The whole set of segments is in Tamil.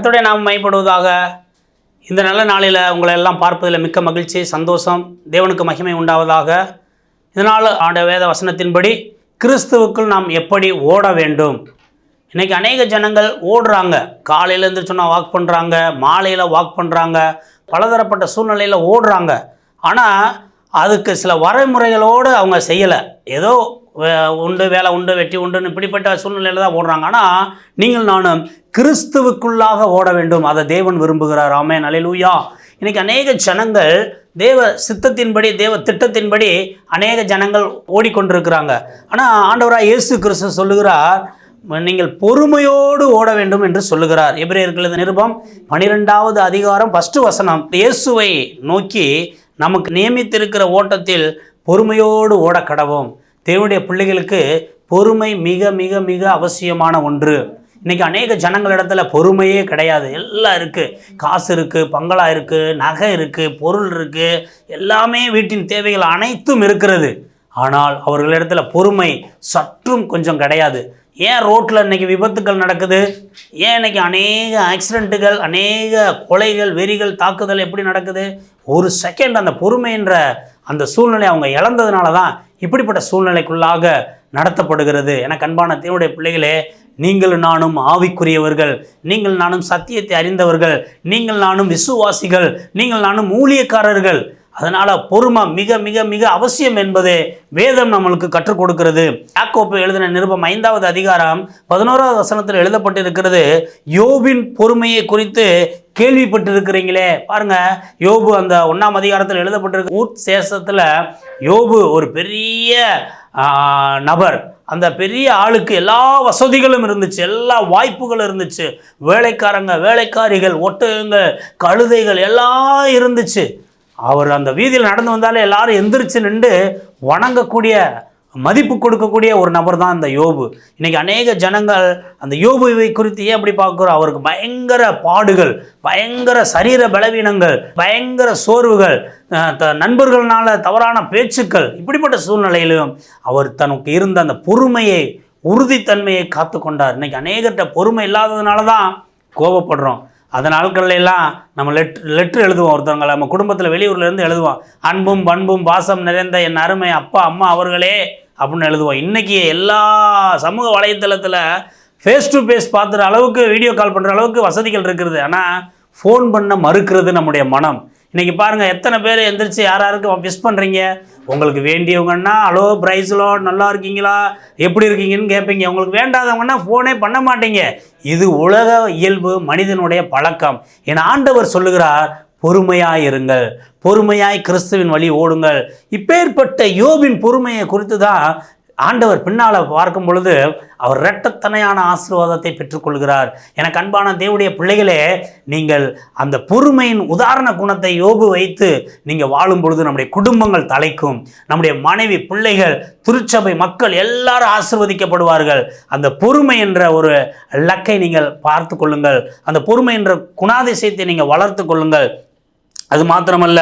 கர்த்தருடைய நாம் மைப்படுவதாக இந்த நல்ல நாளில் உங்களை எல்லாம் பார்ப்பதில் மிக்க மகிழ்ச்சி சந்தோஷம் தேவனுக்கு மகிமை உண்டாவதாக. இதனால் ஆண்ட வேத வசனத்தின்படி கிறிஸ்துவுக்குள் நாம் எப்படி ஓட வேண்டும்? இன்றைக்கி அநேக ஜனங்கள் ஓடுறாங்க. காலையில் எழுந்திரிச்சோன்னா வாக் பண்ணுறாங்க மாலையில் வாக் பண்ணுறாங்க பலதரப்பட்ட சூழ்நிலையில் ஓடுறாங்க. ஆனால் அதுக்கு சில வரைமுறைகளோடு அவங்க செய்யலை. ஏதோ உண்டு வேலை உண்டு வெட்டி உண்டுன்னு இப்படிப்பட்ட சூழ்நிலையில் தான் ஓடுறாங்க. ஆனால் நீங்கள் நானும் கிறிஸ்துவுக்குள்ளாக ஓட வேண்டும். அதை தேவன் விரும்புகிறார். ஆமே நலிலூயா இன்றைக்கி அநேக ஜனங்கள் தேவ சித்தத்தின்படி தேவ திட்டத்தின்படி அநேக ஜனங்கள் ஓடிக்கொண்டிருக்கிறாங்க. ஆனால் ஆண்டவராக இயேசு கிறிஸ்து சொல்லுகிறார் நீங்கள் பொறுமையோடு ஓட வேண்டும் என்று சொல்லுகிறார். எபிரேயர்களது நிருபம் பனிரெண்டாவது அதிகாரம் ஃபஸ்ட்டு வசனம். இயேசுவை நோக்கி நமக்கு நியமித்திருக்கிற ஓட்டத்தில் பொறுமையோடு ஓட கடவோம். தேவனுடைய பிள்ளைகளுக்கு பொறுமை மிக மிக மிக அவசியமான ஒன்று. இன்னைக்கு அநேக ஜனங்களிடத்துல பொறுமையே கிடையாது. எல்லாம் இருக்குது காசு இருக்குது பங்களா இருக்குது நகை இருக்குது பொருள் இருக்குது எல்லாமே வீட்டின் தேவைகள் அனைத்தும் இருக்கிறது. ஆனால் அவர்களிடத்துல பொறுமை சற்றும் கொஞ்சம் கிடையாது. ஏன் ரோட்டில் இன்றைக்கி விபத்துக்கள் நடக்குது? ஏன் இன்றைக்கி அநேக ஆக்சிடெண்ட்டுகள் அநேக கொலைகள் வெறிகள் தாக்குதல் எப்படி நடக்குது? ஒரு செகண்ட் அந்த பொறுமைன்ற அந்த சூழ்நிலை அவங்க இழந்ததுனால தான் இப்படிப்பட்ட சூழ்நிலைக்குள்ளாக நடத்தப்படுகிறது. என கண்பான தேவனுடைய பிள்ளைகளே நீங்கள் நானும் ஆவிக்குரியவர்கள். நீங்கள் நானும் சத்தியத்தை அறிந்தவர்கள். நீங்கள் நானும் விசுவாசிகள். நீங்கள் நானும் ஊழியக்காரர்கள். அதனால் பொறுமை மிக மிக மிக அவசியம் என்பது வேதம் நம்மளுக்கு கற்றுக் கொடுக்கிறது. யாக்கோப்பு எழுதின நிருபம் ஐந்தாவது அதிகாரம் பதினோராவது வசனத்தில் எழுதப்பட்டிருக்கிறது யோபின் பொறுமையை குறித்து கேள்விப்பட்டிருக்கிறீங்களே. பாருங்க யோபு அந்த ஒன்றாம் அதிகாரத்தில் எழுதப்பட்டிருக்க ஊர் சேஷத்தில் யோபு ஒரு பெரிய நபர். அந்த பெரிய ஆளுக்கு எல்லா வசதிகளும் இருந்துச்சு எல்லா வாய்ப்புகளும் இருந்துச்சு. வேலைக்காரங்க வேலைக்காரிகள் ஒட்டகங்கள் கழுதைகள் எல்லாம் இருந்துச்சு. அவர் அந்த வீதியில் நடந்து வந்தாலே எல்லாரும் எந்திரிச்சு நின்று வணங்கக்கூடிய மதிப்பு கொடுக்கக்கூடிய ஒரு நபர் தான் அந்த யோபு. இன்றைக்கி அநேக ஜனங்கள் அந்த யோபுவை குறித்து ஏன் அப்படி பார்க்குறோம்? அவருக்கு பயங்கர பாடுகள் பயங்கர சரீர பலவீனங்கள் பயங்கர சோர்வுகள் த நண்பர்களினால தவறான பேச்சுக்கள் இப்படிப்பட்ட சூழ்நிலையிலும் அவர் தனக்கு இருந்த அந்த பொறுமையை உறுதித்தன்மையை காத்து கொண்டார் இன்றைக்கி அநேகர்கிட்ட பொறுமை இல்லாததுனால தான் கோபப்படுறோம். அந்த நாட்கள்லாம் நம்ம லெட் லெட்ரு எழுதுவோம் ஒருத்தவங்களை. நம்ம குடும்பத்தில் வெளியூர்லேருந்து எழுதுவோம். அன்பும் பண்பும் பாசம் நிறைந்த என் அருமை அப்பா அம்மா அவர்களே அப்படின்னு எழுதுவோம். இன்றைக்கி எல்லா சமூக வலைத்தளத்தில் ஃபேஸ் டு ஃபேஸ் பார்த்துற அளவுக்கு வீடியோ கால் பண்ணுற அளவுக்கு வசதிகள் இருக்கிறது ஆனால் ஃபோன் பண்ண மறுக்கிறது நம்முடைய மனம். இன்றைக்கி பாருங்கள் எத்தனை பேர் எந்திரிச்சு யார் யாருக்கு விஷ் பண்ணுறீங்க உங்களுக்கு வேண்டியவங்கன்னா ஹலோ பிரைஸ்லோ நல்லா இருக்கீங்களா? எப்படி இருக்கீங்கன்னு கேட்பீங்க உங்களுக்கு வேண்டாதவங்கன்னா ஃபோனே பண்ண மாட்டீங்க. இது உலக இயல்பு மனிதனுடைய பழக்கம். என் ஆண்டவர் சொல்லுகிறார் பொறுமையாய் இருங்கள். பொறுமையாய் கிறிஸ்துவின் வழி ஓடுங்கள். இப்பேற்பட்ட யோபின் பொறுமையை குறித்து தான் ஆண்டவர் பின்னால் பார்க்கும் பொழுது அவர் இரட்டத்தனையான ஆசீர்வாதத்தை பெற்றுக்கொள்கிறார். எனக்கு அன்பான தேவடைய பிள்ளைகளே நீங்கள் அந்த பொறுமையின் உதாரண குணத்தை யோபு வைத்து நீங்கள் வாழும் பொழுது நம்முடைய குடும்பங்கள் தலைக்கும் நம்முடைய மனைவி பிள்ளைகள் திருச்சபை மக்கள் எல்லாரும் ஆசிர்வதிக்கப்படுவார்கள். அந்த பொறுமை என்ற ஒரு லக்கை நீங்கள் பார்த்து கொள்ளுங்கள். அந்த பொறுமை என்ற குணாதிசயத்தை நீங்கள் வளர்த்து கொள்ளுங்கள். அது மாத்திரமல்ல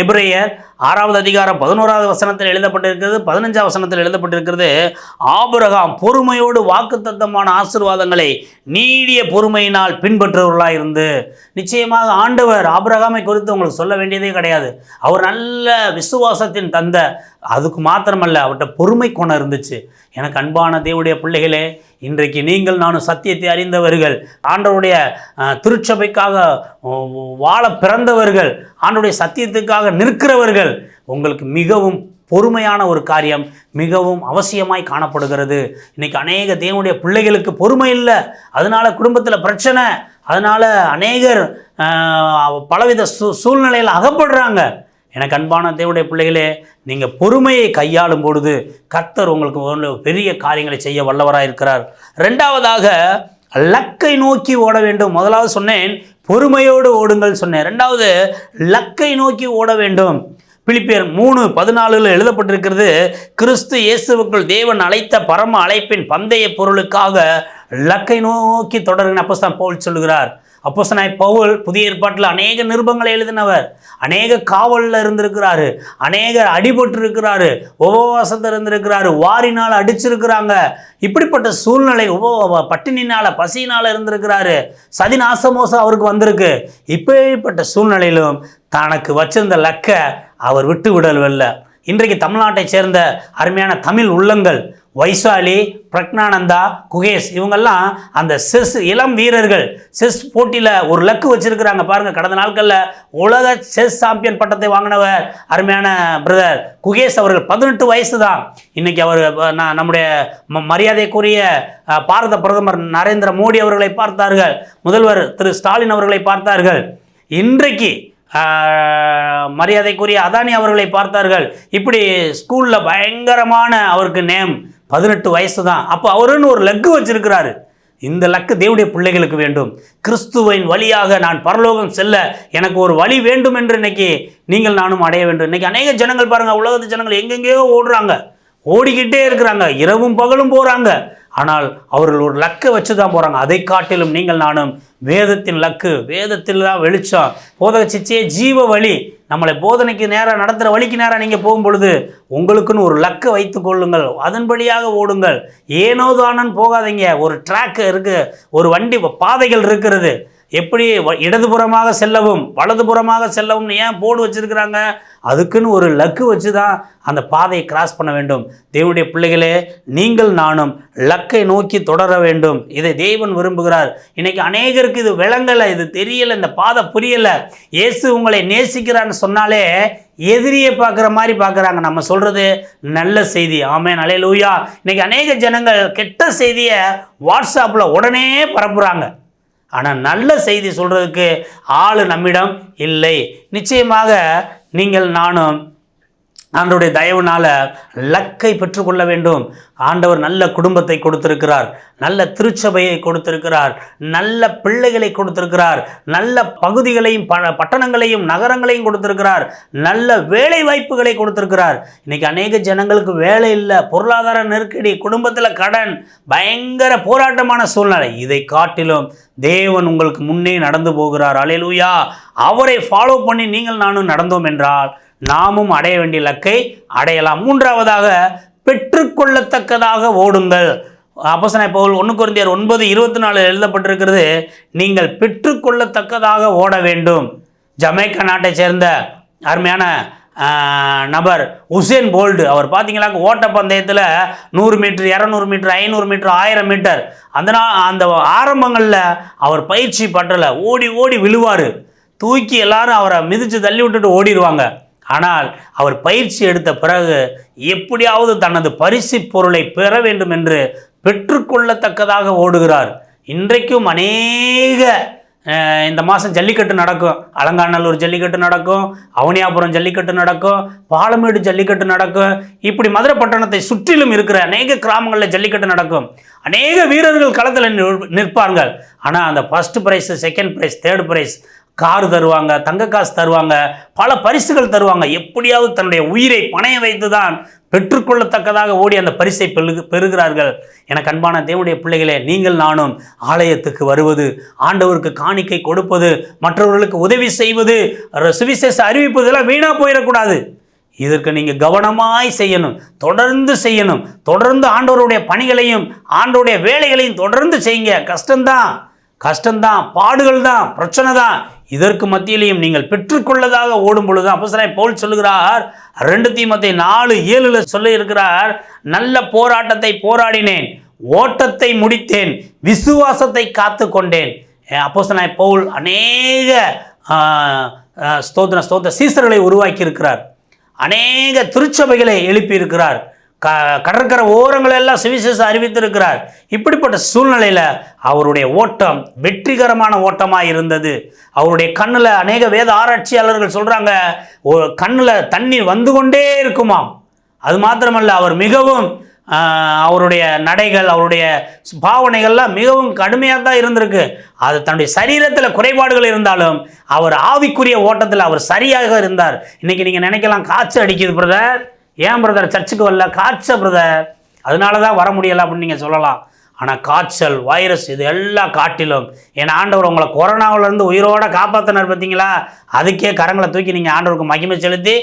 எபிரேயர் ஆறாவது அதிகாரம் பதினோராவது வசனத்தில் எழுதப்பட்டிருக்கிறது பதினஞ்சாவது வசனத்தில் எழுதப்பட்டிருக்கிறது ஆபரகாம் பொறுமையோடு வாக்குத்தத்தமான ஆசீர்வாதங்களை நீடிய பொறுமையினால் பின்பற்றுவர்களாக இருந்து நிச்சயமாக ஆண்டவர் ஆபரகாமை குறித்து உங்களுக்கு சொல்ல வேண்டியதே கிடையாது. அவர் நல்ல விசுவாசத்தின் தந்த அதுக்கு மாத்திரமல்ல அவர்கிட்ட பொறுமை குணம் இருந்துச்சு. எனக்கு அன்பான தேவடைய பிள்ளைகளே இன்றைக்கு நீங்கள் நானும் சத்தியத்தை அறிந்தவர்கள் ஆண்டவருடைய திருச்சபைக்காக வாழ பிறந்தவர்கள் ஆண்டவருடைய சத்தியத்துக்காக நிற்கிறவர்கள் உங்களுக்கு மிகவும் பொறுமையான ஒரு காரியம் மிகவும் அவசியமாய் காணப்படுகிறது. இன்னைக்கு அநேக தேவனுடைய பிள்ளைகளுக்கு பொறுமை இல்லை. அதனால் குடும்பத்தில் பிரச்சனை. அதனால் அநேகர் பலவித சூ சூழ்நிலையில் அகப்படுறாங்க. எனக்கு அன்பான தேவடைய பிள்ளைகளே நீங்கள் பொறுமையை கையாளும் பொழுது கர்த்தர் உங்களுக்கு ஒரு பெரிய காரியங்களை செய்ய வல்லவராக இருக்கிறார். ரெண்டாவதாக லக்கை நோக்கி ஓட வேண்டும். முதலாவது சொன்னேன் பொறுமையோடு ஓடுங்கள் சொன்னேன். ரெண்டாவது லக்கை நோக்கி ஓட வேண்டும். பிலிப்பியர் மூணு பதினாலில் எழுதப்பட்டிருக்கிறது கிறிஸ்து இயேசுவுக்குள் தேவன் அழைத்த பரம அழைப்பின் பந்தய பொருளுக்காக லக்கை நோக்கி தொடருங்க அப்போ தான் போல் சொல்கிறார் அப்போசனாய் பவுல் புதிய ஏற்பாட்டில் அநேக நிருபங்களை எழுதினவர் அநேக காவலில் இருந்திருக்கிறாரு அநேகர் அடிபட்டு இருக்கிறாரு உபவாசத்தில் இருந்திருக்கிறாரு வாரினால் அடிச்சிருக்கிறாங்க. இப்படிப்பட்ட சூழ்நிலை உப பட்டினினால் பசியினால் இருந்திருக்கிறாரு. சதி நாசமோசம் அவருக்கு வந்திருக்கு. இப்படிப்பட்ட சூழ்நிலையிலும் தனக்கு வச்சிருந்த லக்க அவர் விட்டு விடல்வல்ல இன்றைக்கு தமிழ்நாட்டை சேர்ந்த அருமையான தமிழ் உள்ளங்கள் வைசாலி பிரக்னானந்தா குகேஷ் இவங்கெல்லாம் அந்த செஸ் இளம் வீரர்கள் செஸ் போட்டியில் ஒரு லக்கு வச்சுருக்கிறாங்க பாருங்கள் கடந்த நாட்களில் உலக செஸ் சாம்பியன் பட்டத்தை வாங்கினவர் அருமையான பிரதர் குகேஷ் அவர்கள் பதினெட்டு வயசு தான் இன்றைக்கி அவர் நான் நம்முடைய ம- மரியாதைக்குரிய பாரத பிரதமர் நரேந்திர மோடி அவர்களை பார்த்தார்கள். முதல்வர் திரு ஸ்டாலின் அவர்களை பார்த்தார்கள். இன்றைக்கு மரியாதைக்குரிய அதானி அவர்களை பார்த்தார்கள். இப்படி ஸ்கூலில் பயங்கரமான அவருக்கு நேம் பதினெட்டு வயசு தான் அப்போ அவருன்னு ஒரு லக்கு வச்சிருக்கிறாரு. இந்த லக்கு தேவடைய பிள்ளைகளுக்கு வேண்டும். கிறிஸ்துவின் வழியாக நான் பரலோகம் செல்ல எனக்கு ஒரு வழி வேண்டும் என்று இன்னைக்கு நீங்கள் நானும் அடைய வேண்டும். இன்னைக்கு அநேக ஜனங்கள் பாருங்கள் உலகத்து ஜனங்கள் எங்கெங்கேயோ ஓடுறாங்க. ஓடிக்கிட்டே இருக்கிறாங்க. இரவும் பகலும் போகிறாங்க ஆனால் அவர்கள் ஒரு லக்கை வச்சு தான் போகிறாங்க அதை காட்டிலும் நீங்கள் நானும் வேதத்தின் லக்கு வேதத்தில் தான் வெளிச்சம். போதக சிச்சையே ஜீவ வழி. நம்மளை போதனைக்கு நேராக நடத்துகிற வழிக்கு நேராக நீங்கள் போகும் பொழுது உங்களுக்குன்னு ஒரு லக்கை வைத்து கொள்ளுங்கள். அதன்படியாக ஓடுங்கள். ஏனோ தானன்னு போகாதீங்க. ஒரு ட்ராக் இருக்குது ஒரு வண்டி பாதைகள் இருக்கிறது. எப்படி வ- இடதுபுறமாக செல்லவும் வலதுபுறமாக செல்லவும் ஏன் போர்டு வச்சுருக்கிறாங்க? அதுக்குன்னு ஒரு லக்கு வச்சு தான் அந்த பாதையை கிராஸ் பண்ண வேண்டும். தேவனுடைய பிள்ளைகளே நீங்கள் நானும் லக்கை நோக்கி தொடர வேண்டும். இதை தேவன் விரும்புகிறார். இன்றைக்கி அநேகருக்கு இது விளங்கலை இது தெரியலை இந்த பாதை புரியலை. இயேசு உங்களை நேசிக்கிறான்னு சொன்னாலே எதிரியை பார்க்குற மாதிரி பார்க்குறாங்க. நம்ம சொல்கிறது நல்ல செய்தி. ஆமே அலையலூயா. இன்றைக்கி அநேக ஜனங்கள் கெட்ட செய்தியை வாட்ஸ்அப்பில் உடனே பரப்புகிறாங்க ஆனால் நல்ல செய்தி சொல்கிறதுக்கு ஆள் நம்மிடம் இல்லை. நிச்சயமாக நீங்கள் நானும் ஆண்டவருடைய தயவுனால் லக்கை பெற்றுக்கொள்ள வேண்டும். ஆண்டவர் நல்ல குடும்பத்தை கொடுத்திருக்கிறார். நல்ல திருச்சபையை கொடுத்திருக்கிறார். நல்ல பிள்ளைகளை கொடுத்திருக்கிறார். நல்ல பகுதிகளையும் ப பட்டணங்களையும் நகரங்களையும் கொடுத்திருக்கிறார். நல்ல வேலை வாய்ப்புகளை கொடுத்திருக்கிறார். இன்னைக்கு அநேக ஜனங்களுக்கு வேலை இல்லை பொருளாதார நெருக்கடி குடும்பத்தில் கடன் பயங்கர போராட்டமான சூழ்நிலை. இதை காட்டிலும் தேவன் உங்களுக்கு முன்னே நடந்து போகிறார். அலையலூயா. அவரை ஃபாலோ பண்ணி நீங்கள் நானும் நடந்தோம் என்றால் நாமும் அடைய வேண்டிய இலக்கை அடையலாம். மூன்றாவதாக பெற்றுக்கொள்ளத்தக்கதாக ஓடுங்கள். அப்போசனை பவுல் ஒன்று குருந்தியர் ஒன்பது இருபத்தி நாலு எழுதப்பட்டிருக்கிறது நீங்கள் பெற்றுக்கொள்ளத்தக்கதாக ஓட வேண்டும். ஜமைக்கா நாட்டை சேர்ந்த அருமையான நபர் உசேன் போல்டு. அவர் பார்த்தீங்களா ஓட்டப்பந்தயத்தில் நூறு மீட்டர் இரநூறு மீட்டர் ஐநூறு மீட்டர் ஆயிரம் மீட்டர். அந்த நா அந்த ஆரம்பங்களில் அவர் பயிற்சி பற்றலை. ஓடி ஓடி விழுவார். தூக்கி எல்லாரும் அவரை மிதித்து தள்ளி விட்டுட்டு ஓடிடுவாங்க. ஆனால் அவர் பயிற்சி எடுத்த பிறகு எப்படியாவது தனது பரிசு பொருளை பெற வேண்டும் என்று பெற்றுக்கொள்ளத்தக்கதாக ஓடுகிறார். இன்றைக்கும் அநேக இந்த மாதம் ஜல்லிக்கட்டு நடக்கும். அலங்காநல்லூர் ஜல்லிக்கட்டு நடக்கும் அவனியாபுரம் ஜல்லிக்கட்டு நடக்கும் பாலமேடு ஜல்லிக்கட்டு நடக்கும். இப்படி மதுரை பட்டணத்தை சுற்றிலும் இருக்கிற அநேக கிராமங்களில் ஜல்லிக்கட்டு நடக்கும். அநேக வீரர்கள் களத்தில் நிற்பார்கள். ஆனால் அந்த first prize second prize third prize car தருவாங்க தங்க காசு தருவாங்க பல பரிசுகள் தருவாங்க. எப்படியாவது தன்னுடைய உயிரை பணைய வைத்து தான் பெற்றுக்கொள்ளத்தக்கதாக ஓடி அந்த பரிசை பெருகு பெறுகிறார்கள். எனக்கு அன்பான தேவனுடைய பிள்ளைகளே நீங்கள் நானும் ஆலயத்துக்கு வருவது ஆண்டவருக்கு காணிக்கை கொடுப்பது மற்றவர்களுக்கு உதவி செய்வது சுவிசேஷ அறிவிப்பதெல்லாம் வீணாக போயிடக்கூடாது. இதற்கு நீங்கள் கவனமாய் செய்யணும் தொடர்ந்து செய்யணும் தொடர்ந்து ஆண்டவருடைய பணிகளையும் ஆண்டவருடைய வேலைகளையும் தொடர்ந்து செய்யுங்க. கஷ்டம்தான் கஷ்டம்தான் பாடுகள் தான் பிரச்சனை தான் இதற்கு மத்தியிலையும் நீங்கள் பெற்றுக்கொள்ளதாக ஓடும் பொழுது அப்பசராய் போல் சொல்லுகிறார் ரெண்டு தீமத்தை நாலு ஏழுல சொல்லி இருக்கிறார் நல்ல போராட்டத்தை போராடினேன் ஓட்டத்தை முடித்தேன் விசுவாசத்தை காத்து கொண்டேன் அப்போசனாய் பவுல் அநேக ஸ்தோத்திர ஸ்தோத்திர சீசர்களை உருவாக்கி இருக்கிறார் அநேக திருச்சபைகளை எழுப்பியிருக்கிறார். க கடற்கரை ஓரங்கள் எல்லாம் சுவிசேஷம் அறிவித்திருக்கிறார். இப்படிப்பட்ட சூழ்நிலையில் அவருடைய ஓட்டம் வெற்றிகரமான ஓட்டமாக இருந்தது. அவருடைய கண்ணில் அநேக வேத ஆராய்ச்சியாளர்கள் சொல்கிறாங்க கண்ணில் தண்ணீர் வந்து கொண்டே இருக்குமாம். அது மாத்திரமல்ல அவர் மிகவும் அவருடைய நடைகள் அவருடைய பாவனைகள்லாம் மிகவும் கடுமையாக தான் இருந்திருக்கு. அது தன்னுடைய சரீரத்தில் குறைபாடுகள் இருந்தாலும் அவர் ஆவிக்குரிய ஓட்டத்தில் அவர் சரியாக இருந்தார். இன்றைக்கி நீங்கள் நினைக்கலாம் காய்ச்சல் அடிக்குது பிரதர். ஏன் பிரதர் சர்ச்சுக்கு வரல? காய்ச்சல் பிரதர் அதனால தான் வர முடியல அப்படின்னு நீங்கள் சொல்லலாம். ஆனால் காய்ச்சல் வைரஸ் இது எல்லா காட்டிலும். என் ஆண்டவர் உங்களை கொரோனாவிலேருந்து உயிரோட காப்பாற்றினார் பார்த்தீங்களா? அதுக்கே கரங்களை தூக்கி நீங்கள் ஆண்டவருக்கு மகிமை செலுத்தி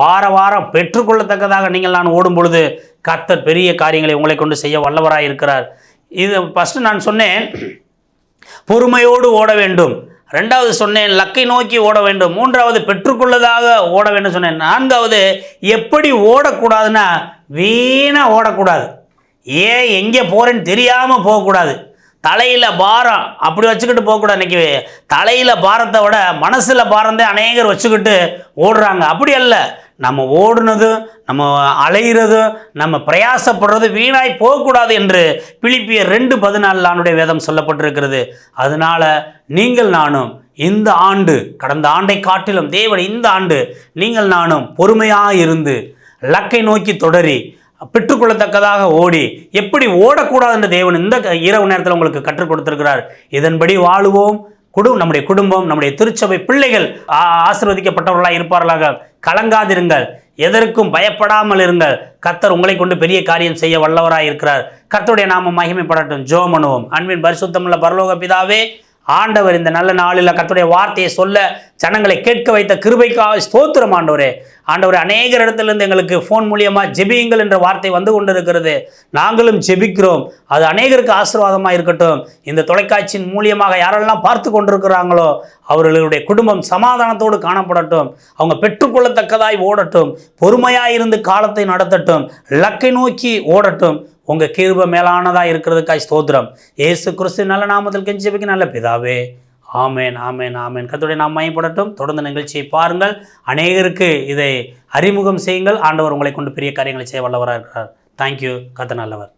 வார வாரம் பெற்றுக்கொள்ளத்தக்கதாக நீங்கள் நான் ஓடும் பொழுது கர்த்தர் பெரிய காரியங்களை உங்களை கொண்டு செய்ய வல்லவராக இருக்கிறார் இது ஃபஸ்ட்டு நான் சொன்னேன் பொறுமையோடு ஓட வேண்டும். ரெண்டாவது சொன்னேன் லக்கை நோக்கி ஓட வேண்டும். மூன்றாவது பெற்றுக்கொள்ளதாக ஓட வேண்டும். சொன்னேன். நான்காவது எப்படி ஓடக்கூடாதுன்னா வீணாக ஓடக்கூடாது. ஏன் எங்கே போகிறேன்னு தெரியாமல் போகக்கூடாது. தலையில் பாரம். அப்படி வச்சுக்கிட்டு போகக்கூடாது. இன்னைக்கு தலையில் பாரத்தை விட மனசில் பாரந்தே அநேகர் வச்சுக்கிட்டு ஓடுறாங்க. அப்படி அல்ல. நம்ம ஓடுனது நம்ம அலைகிறது நம்ம பிரயாசப்படுறது வீணாய் போகக்கூடாது என்று பிலிப்பிய ரெண்டு பதினாலு ஆண்டுடைய வேதம் சொல்லப்பட்டிருக்கிறது. அதனால நீங்கள் நானும் இந்த ஆண்டு கடந்த ஆண்டை காட்டிலும் தேவன் இந்த ஆண்டு நீங்கள் நானும் பொறுமையாக இருந்து லக்கை நோக்கி தொடரி பெற்றுக்கொள்ளத்தக்கதாக ஓடி எப்படி ஓடக்கூடாது என்று தேவன் இந்த இரவு நேரத்தில் உங்களுக்கு கற்றுக் கொடுத்திருக்கிறார். இதன்படி வாழுவோம். குடும் நம்முடைய குடும்பம் நம்முடைய திருச்சபை பிள்ளைகள் ஆ- ஆசீர்வதிக்கப்பட்டவர்களாக இருப்பார்களாக. கலங்காதிருங்கள். எதற்கும் பயப்படாமல் இருங்கள். கர்த்தர் உங்களை கொண்டு பெரிய காரியம் செய்ய வல்லவராக இருக்கிறார் கர்த்தருடைய நாம மகிமைப்படட்டும். ஜோ மனுவோம் அன்பின் பரிசுத்தமுள்ள பரலோக பிதாவே ஆண்டவர் இந்த நல்ல நாளில் கத்துடைய வார்த்தையை சொல்ல ஜனங்களை கேட்க வைத்த கிருபைக்காக ஸ்தோத்திரம் ஆண்டவரே. ஆண்டவர் அநேக இடத்துலேருந்து எங்களுக்கு ஃபோன் மூலியமாக ஜெபியுங்கள் என்ற வார்த்தை வந்து கொண்டிருக்கிறது. நாங்களும் ஜெபிக்கிறோம். அது அநேகருக்கு ஆசீர்வாதமாக இருக்கட்டும். இந்த தொலைக்காட்சியின் மூலியமாக யாரெல்லாம் பார்த்து கொண்டிருக்கிறாங்களோ அவர்களுடைய குடும்பம் சமாதானத்தோடு காணப்படட்டும். அவங்க பெற்றுக்கொள்ளத்தக்கதாய் ஓடட்டும். பொறுமையாக இருந்து காலத்தை நடத்தட்டும். லக்கை நோக்கி ஓடட்டும். உங்கள் கிருப மேலானதாக இருக்கிறதுக்காய் ஸ்தோத்திரம். இயேசு கிறிஸ்து நல்ல நாமத்தில் கெஞ்சிபிக்கு நல்ல பிதாவே. ஆமேன் ஆமேன் ஆமேன். கத்துடைய நாம் மயப்படட்டும் தொடர்ந்து நிகழ்ச்சியை பாருங்கள். அநேகருக்கு இதை அறிமுகம் செய்யுங்கள். ஆண்டவர் உங்களை கொண்டு பெரிய காரியங்களை செய்ய வல்லவராக இருக்கிறார் தேங்க்யூ கத்த நல்லவர்.